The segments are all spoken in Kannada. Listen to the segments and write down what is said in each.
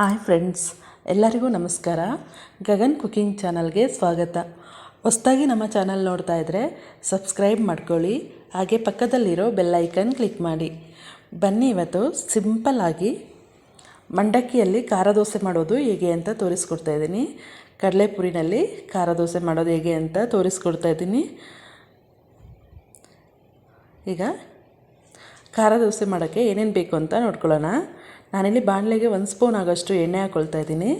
ಹಾಯ್ ಫ್ರೆಂಡ್ಸ್ ಎಲ್ಲರಿಗೂ ನಮಸ್ಕಾರ. ಗಗನ್ ಕುಕಿಂಗ್ ಚಾನಲ್ಗೆ ಸ್ವಾಗತ. ಹೊಸ್ದಾಗಿ ನಮ್ಮ ಚಾನಲ್ ನೋಡ್ತಾ ಇದ್ದರೆ ಸಬ್ಸ್ಕ್ರೈಬ್ ಮಾಡ್ಕೊಳ್ಳಿ, ಹಾಗೆ ಪಕ್ಕದಲ್ಲಿರೋ ಬೆಲ್ಲೈಕನ್ ಕ್ಲಿಕ್ ಮಾಡಿ. ಬನ್ನಿ ಇವತ್ತು ಸಿಂಪಲ್ಲಾಗಿ ಮಂಡಕ್ಕಿಯಲ್ಲಿ ಖಾರ ದೋಸೆ ಮಾಡೋದು ಹೇಗೆ ಅಂತ ತೋರಿಸ್ಕೊಡ್ತಾ ಇದ್ದೀನಿ. ಕಡಲೆಪುರಿನಲ್ಲಿ ಖಾರ ದೋಸೆ ಮಾಡೋದು ಹೇಗೆ ಅಂತ ತೋರಿಸ್ಕೊಡ್ತಾ ಇದ್ದೀನಿ. ಈಗ ಖಾರ ದೋಸೆ ಮಾಡೋಕ್ಕೆ ಏನೇನು ಬೇಕು ಅಂತ ನೋಡ್ಕೊಳ್ಳೋಣ. ನಾನಿಲ್ಲಿ ಬಾಣಲೆಗೆ ಒಂದು ಸ್ಪೂನ್ ಆಗೋಷ್ಟು ಎಣ್ಣೆ ಹಾಕ್ಕೊಳ್ತಾ ಇದ್ದೀನಿ.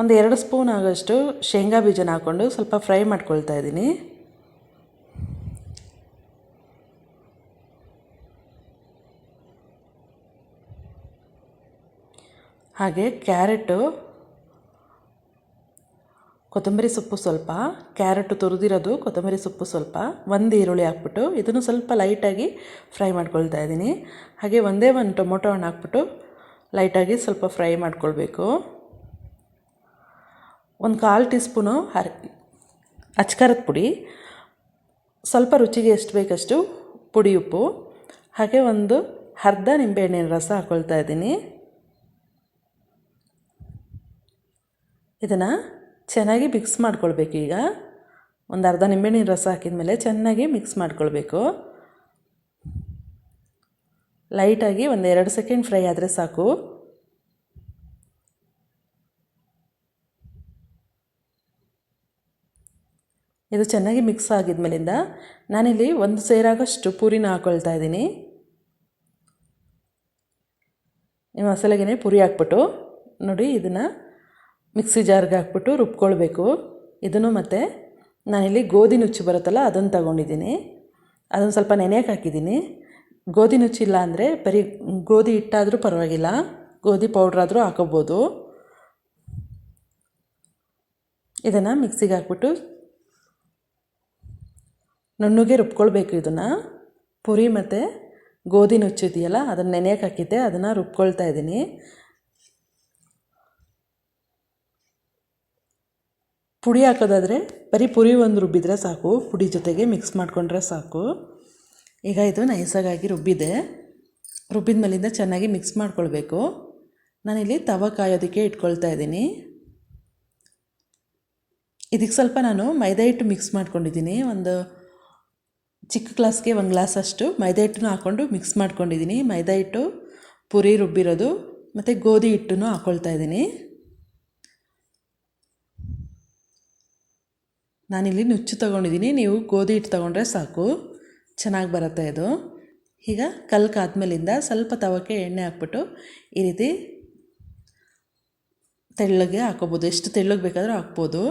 ಒಂದು ಎರಡು ಸ್ಪೂನ್ ಆಗೋಷ್ಟು ಶೇಂಗಾ ಬೀಜನ ಹಾಕ್ಕೊಂಡು ಸ್ವಲ್ಪ ಫ್ರೈ ಮಾಡ್ಕೊಳ್ತಾ ಇದ್ದೀನಿ. ಹಾಗೆ ಕ್ಯಾರೆಟು ಕೊತ್ತಂಬರಿ ಸೊಪ್ಪು ಸ್ವಲ್ಪ, ಕ್ಯಾರೆಟು ತುರಿದಿರೋದು ಕೊತ್ತಂಬರಿ ಸೊಪ್ಪು ಸ್ವಲ್ಪ, ಒಂದು ಈರುಳ್ಳಿ ಹಾಕ್ಬಿಟ್ಟು ಇದನ್ನು ಸ್ವಲ್ಪ ಲೈಟಾಗಿ ಫ್ರೈ ಮಾಡ್ಕೊಳ್ತಾ ಇದ್ದೀನಿ. ಹಾಗೆ ಒಂದೇ ಒಂದು ಟೊಮೊಟೊ ಹಣ್ಣು ಹಾಕ್ಬಿಟ್ಟು ಲೈಟಾಗಿ ಸ್ವಲ್ಪ ಫ್ರೈ ಮಾಡ್ಕೊಳ್ಬೇಕು. ಒಂದು ಕಾಲು ಟೀ ಸ್ಪೂನು ಹರ್, ಅಚ್ಕಾರದ ಪುಡಿ, ಸ್ವಲ್ಪ ರುಚಿಗೆ ಎಷ್ಟು ಬೇಕಷ್ಟು ಪುಡಿ ಉಪ್ಪು, ಹಾಗೆ ಒಂದು ಅರ್ಧ ನಿಂಬೆಹಣ್ಣಿನ ರಸ ಹಾಕ್ಕೊಳ್ತಾ ಇದ್ದೀನಿ. ಇದನ್ನು ಚೆನ್ನಾಗಿ ಮಿಕ್ಸ್ ಮಾಡ್ಕೊಳ್ಬೇಕು ಈಗ. ಒಂದು ಅರ್ಧ ನಿಂಬೆಹಣ್ಣಿನ ರಸ ಹಾಕಿದ ಮೇಲೆ ಚೆನ್ನಾಗಿ ಮಿಕ್ಸ್ ಮಾಡ್ಕೊಳ್ಬೇಕು. ಲೈಟಾಗಿ ಒಂದು ಎರಡು ಸೆಕೆಂಡ್ ಫ್ರೈ ಆದರೆ ಸಾಕು. ಇದು ಚೆನ್ನಾಗಿ ಮಿಕ್ಸ್ ಆಗಿದ್ಮೇಲಿಂದ ನಾನಿಲ್ಲಿ ಒಂದು ಸೇರಾಗೋಷ್ಟು ಪೂರಿನ ಹಾಕ್ಕೊಳ್ತಾ ಇದ್ದೀನಿ. ಈ ಮಸಾಲೆಗೆ ಪುರಿ ಹಾಕ್ಬಿಟ್ಟು ನೋಡಿ ಇದನ್ನು ಮಿಕ್ಸಿ ಜಾರ್ಗೆ ಹಾಕ್ಬಿಟ್ಟು ರುಬ್ಕೊಳ್ಬೇಕು. ಇದನ್ನು ಮತ್ತು ನಾನಿಲ್ಲಿ ಗೋಧಿ ನುಚ್ಚು ಬರುತ್ತಲ್ಲ, ಅದನ್ನು ತಗೊಂಡಿದ್ದೀನಿ. ಅದನ್ನು ಸ್ವಲ್ಪ ನೆನೆಯಕ್ಕೆ ಹಾಕಿದ್ದೀನಿ. ಗೋಧಿ ನುಚ್ಚಿಲ್ಲ ಅಂದರೆ ಬರೀ ಗೋಧಿ ಹಿಟ್ಟಾದರೂ ಪರವಾಗಿಲ್ಲ, ಗೋಧಿ ಪೌಡ್ರಾದರೂ ಹಾಕೋಬೋದು. ಇದನ್ನು ಮಿಕ್ಸಿಗೆ ಹಾಕ್ಬಿಟ್ಟು ನುಣ್ಣಗೆ ರುಬ್ಕೊಳ್ಬೇಕು ಇದನ್ನು. ಪುರಿ ಮತ್ತು ಗೋಧಿ ನುಚ್ಚಿದೆಯಲ್ಲ ಅದನ್ನು ನೆನೆಯಕ್ಕೆ ಹಾಕಿದ್ದೆ, ಅದನ್ನು ರುಬ್ಕೊಳ್ತಾ ಇದ್ದೀನಿ. ಪುಡಿ ಹಾಕೋದಾದರೆ ಬರೀ ಪುರಿ ಒಂದು ರುಬ್ಬಿದರೆ ಸಾಕು. ಪುಡಿ ಜೊತೆಗೆ ಮಿಕ್ಸ್ ಮಾಡಿಕೊಂಡ್ರೆ ಸಾಕು. ಈಗ ಇದು ನೈಸಾಗಿ ರುಬ್ಬಿದೆ. ರುಬ್ಬಿದ ಮೇಲಿಂದ ಚೆನ್ನಾಗಿ ಮಿಕ್ಸ್ ಮಾಡ್ಕೊಳ್ಬೇಕು. ನಾನಿಲ್ಲಿ ತವ ಕಾಯೋದಕ್ಕೆ ಇಟ್ಕೊಳ್ತಾ ಇದ್ದೀನಿ. ಇದಕ್ಕೆ ಸ್ವಲ್ಪ ನಾನು ಮೈದಾ ಹಿಟ್ಟು ಮಿಕ್ಸ್ ಮಾಡ್ಕೊಂಡಿದ್ದೀನಿ. ಒಂದು ಚಿಕ್ಕ ಗ್ಲಾಸ್ಗೆ ಒಂದು ಗ್ಲಾಸ್ ಅಷ್ಟು ಮೈದಾ ಹಿಟ್ಟನ್ನು ಹಾಕ್ಕೊಂಡು ಮಿಕ್ಸ್ ಮಾಡ್ಕೊಂಡಿದ್ದೀನಿ. ಮೈದಾ ಹಿಟ್ಟು, ಪುರಿ ರುಬ್ಬಿರೋದು, ಮತ್ತು ಗೋಧಿ ಹಿಟ್ಟನ್ನು ಹಾಕ್ಕೊಳ್ತಾ ಇದ್ದೀನಿ. ನಾನಿಲ್ಲಿ ನುಚ್ಚು ತೊಗೊಂಡಿದ್ದೀನಿ. ನೀವು ಗೋಧಿ ಹಿಟ್ಟು ತೊಗೊಂಡ್ರೆ ಸಾಕು. ಚೆನ್ನಾಗಿ ಬರುತ್ತೆ ಇದು. ಈಗ ಕಲ್ಕಾದ್ಮೇಲಿಂದ ಸ್ವಲ್ಪ ತವಕ್ಕೆ ಎಣ್ಣೆ ಹಾಕ್ಬಿಟ್ಟು ಈ ರೀತಿ ತೆಳ್ಳಗೆ ಹಾಕೋಬೋದು. ಎಷ್ಟು ತೆಳ್ಳಗೆ ಬೇಕಾದರೂ ಹಾಕ್ಬೋದು.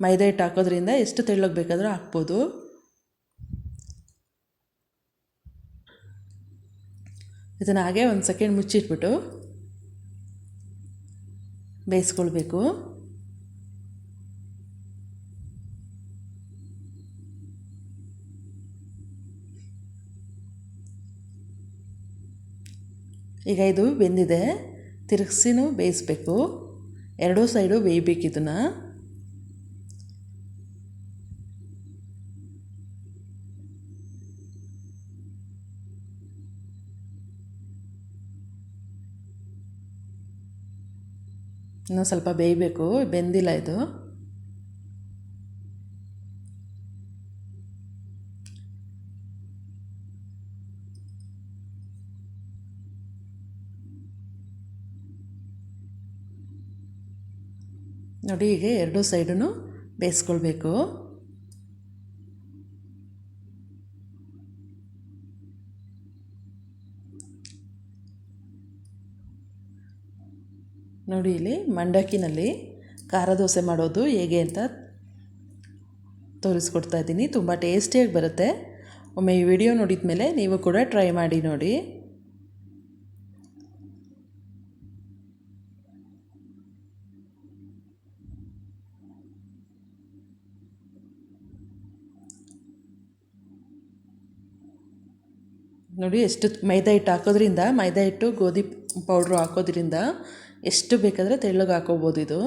ಮೈದಾ ಹಿಟ್ಟು ಹಾಕೋದ್ರಿಂದ ಎಷ್ಟು ತೆಳ್ಳಗೆ ಬೇಕಾದರೂ ಹಾಕ್ಬೋದು. ಇದನ್ನು ಹಾಗೆ ಒಂದು ಸೆಕೆಂಡ್ ಮುಚ್ಚಿಟ್ಬಿಟ್ಟು ಬೇಯಿಸ್ಕೊಳ್ಬೇಕು. ಈಗ ಇದು ಬೆಂದಿದೆ. ತಿರುಗಿಸಿನೂ ಬೇಯಿಸ್ಬೇಕು. ಎರಡೂ ಸೈಡು ಬೇಯಬೇಕು ಇದನ್ನು ಇನ್ನೂ ಸ್ವಲ್ಪ ಬೇಯಬೇಕು. ಬೆಂದಿಲ್ಲ ಇದು. ನೋಡಿ ಈಗ ಎರಡೂ ಸೈಡೂ ಬೇಯಿಸ್ಕೊಳ್ಬೇಕು. ನೋಡಿ, ಇಲ್ಲಿ ಮಂಡಕ್ಕಿನಲ್ಲಿ ಖಾರ ದೋಸೆ ಮಾಡೋದು ಹೇಗೆ ಅಂತ ತೋರಿಸ್ಕೊಡ್ತಾ ಇದ್ದೀನಿ. ತುಂಬ ಟೇಸ್ಟಿಯಾಗಿ ಬರುತ್ತೆ. ಒಮ್ಮೆ ಈ ವಿಡಿಯೋ ನೋಡಿದ ಮೇಲೆ ನೀವು ಕೂಡ ಟ್ರೈ ಮಾಡಿ ನೋಡಿ. ನೋಡಿ, ಎಷ್ಟು ಮೈದಾ ಹಿಟ್ಟು ಹಾಕೋದ್ರಿಂದ, ಮೈದಾ ಹಿಟ್ಟು, ಗೋಧಿ ಪೌಡ್ರು ಹಾಕೋದ್ರಿಂದ ಎಷ್ಟು ಬೇಕಾದರೆ ತೆಳ್ಳಗೆ ಹಾಕೋಬೋದು ಇದು.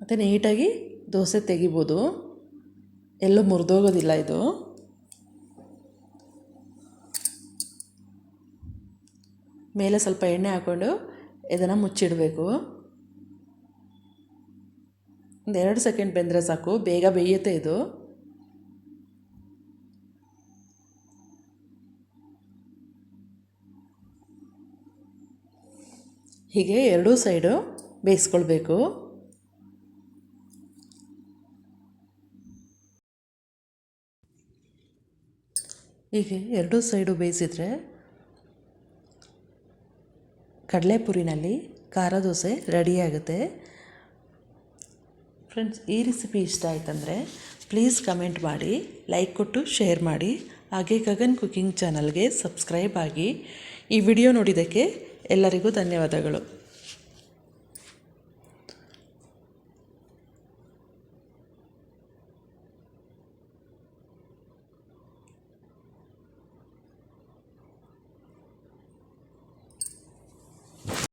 ಮತ್ತು ನೀಟಾಗಿ ದೋಸೆ ತೆಗಿಬೋದು. ಎಲ್ಲೂ ಮುರಿದೋಗೋದಿಲ್ಲ ಇದು. ಮೇಲೆ ಸ್ವಲ್ಪ ಎಣ್ಣೆ ಹಾಕ್ಕೊಂಡು ಇದನ್ನು ಮುಚ್ಚಿಡಬೇಕು. ಒಂದು ಎರಡು ಸೆಕೆಂಡ್ ಬೆಂದರೆ ಸಾಕು, ಬೇಗ ಬೇಯುತ್ತೆ ಇದು. ಹೀಗೆ ಎರಡೂ ಸೈಡು ಬೇಯಿಸ್ಕೊಳ್ಬೇಕು. ಹೀಗೆ ಎರಡೂ ಸೈಡು ಬೇಯಿಸಿದರೆ ಕಡಲೆಪುರಿನಲ್ಲಿ ಖಾರ ದೋಸೆ ರೆಡಿಯಾಗುತ್ತೆ. ಫ್ರೆಂಡ್ಸ್, ಈ ರೆಸಿಪಿ ಇಷ್ಟ ಆಯ್ತಂದರೆ ಪ್ಲೀಸ್ ಕಮೆಂಟ್ ಮಾಡಿ, ಲೈಕ್ ಕೊಟ್ಟು ಶೇರ್ ಮಾಡಿ, ಹಾಗೆ ಗಗನ್ ಕುಕಿಂಗ್ ಚಾನಲ್ಗೆ ಸಬ್ಸ್ಕ್ರೈಬ್ ಆಗಿ ಈ ವಿಡಿಯೋ ನೋಡಿದ್ದಕ್ಕೆ ಎಲ್ಲರಿಗೂ ಧನ್ಯವಾದಗಳು.